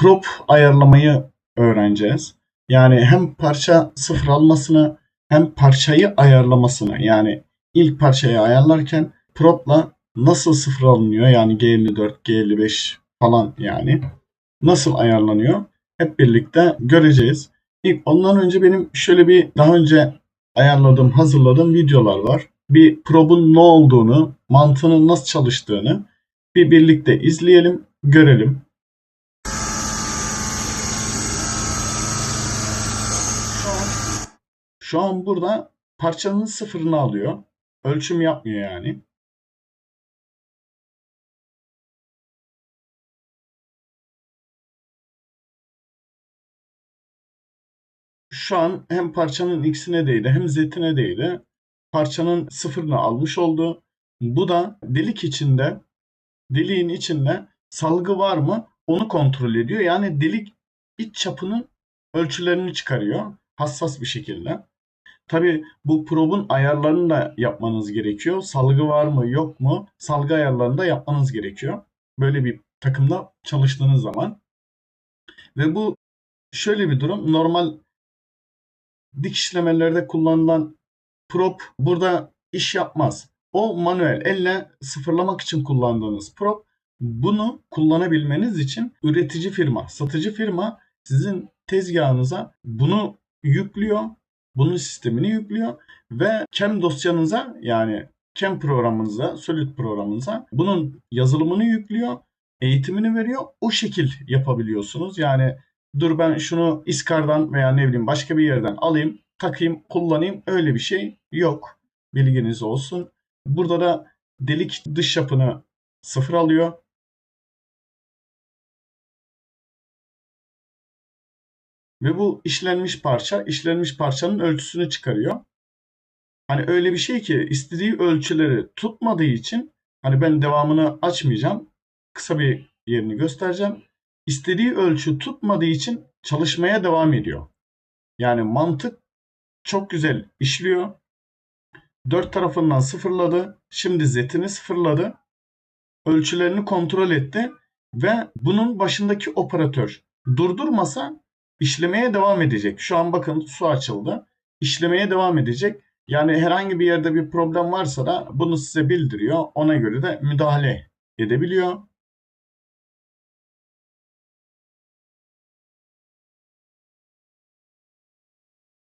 prop ayarlamayı öğreneceğiz. Yani hem parça sıfır almasını hem parçayı ayarlamasını yani ilk parçayı ayarlarken propla nasıl sıfır alınıyor yani G54, G55 falan yani nasıl ayarlanıyor hep birlikte göreceğiz. İlk ondan önce benim şöyle bir daha önce ayarladığım, hazırladığım videolar var. Bir probun ne olduğunu, mantığının nasıl çalıştığını bir birlikte izleyelim, görelim. Şu an, şu an burada parçanın sıfırını alıyor. Ölçüm yapmıyor yani. Şu an hem parçanın x'ine değdi hem z'ine değdi. Parçanın sıfırını almış oldu. Bu da delik içinde, deliğin içinde salgı var mı onu kontrol ediyor. Yani delik iç çapının ölçülerini çıkarıyor hassas bir şekilde. Tabi bu probun ayarlarını da yapmanız gerekiyor. Salgı var mı yok mu? Salgı ayarlarını da yapmanız gerekiyor. Böyle bir takımda çalıştığınız zaman. Ve bu şöyle bir durum. Normal dik işlemelerde kullanılan prop burada iş yapmaz. O manuel, elle sıfırlamak için kullandığınız prop. Bunu kullanabilmeniz için üretici firma, satıcı firma sizin tezgahınıza bunu yüklüyor. Bunun sistemini yüklüyor ve CAM dosyanıza yani CAM programınıza, Solid programınıza bunun yazılımını yüklüyor, eğitimini veriyor. O şekil yapabiliyorsunuz. Yani dur ben şunu iskardan veya ne bileyim başka bir yerden alayım, takayım, kullanayım öyle bir şey yok. Bilginiz olsun. Burada da delik dış yapını sıfır alıyor. Ve bu işlenmiş parça, işlenmiş parçanın ölçüsünü çıkarıyor. Hani öyle bir şey ki istediği ölçüleri tutmadığı için hani ben devamını açmayacağım. Kısa bir yerini göstereceğim. İstediği ölçü tutmadığı için çalışmaya devam ediyor. Yani mantık çok güzel işliyor. Dört tarafından sıfırladı. Şimdi zetini sıfırladı. Ölçülerini kontrol etti. Ve bunun başındaki operatör durdurmasa işlemeye devam edecek. Şu an bakın su açıldı. İşlemeye devam edecek. Yani herhangi bir yerde bir problem varsa da bunu size bildiriyor. Ona göre de müdahale edebiliyor.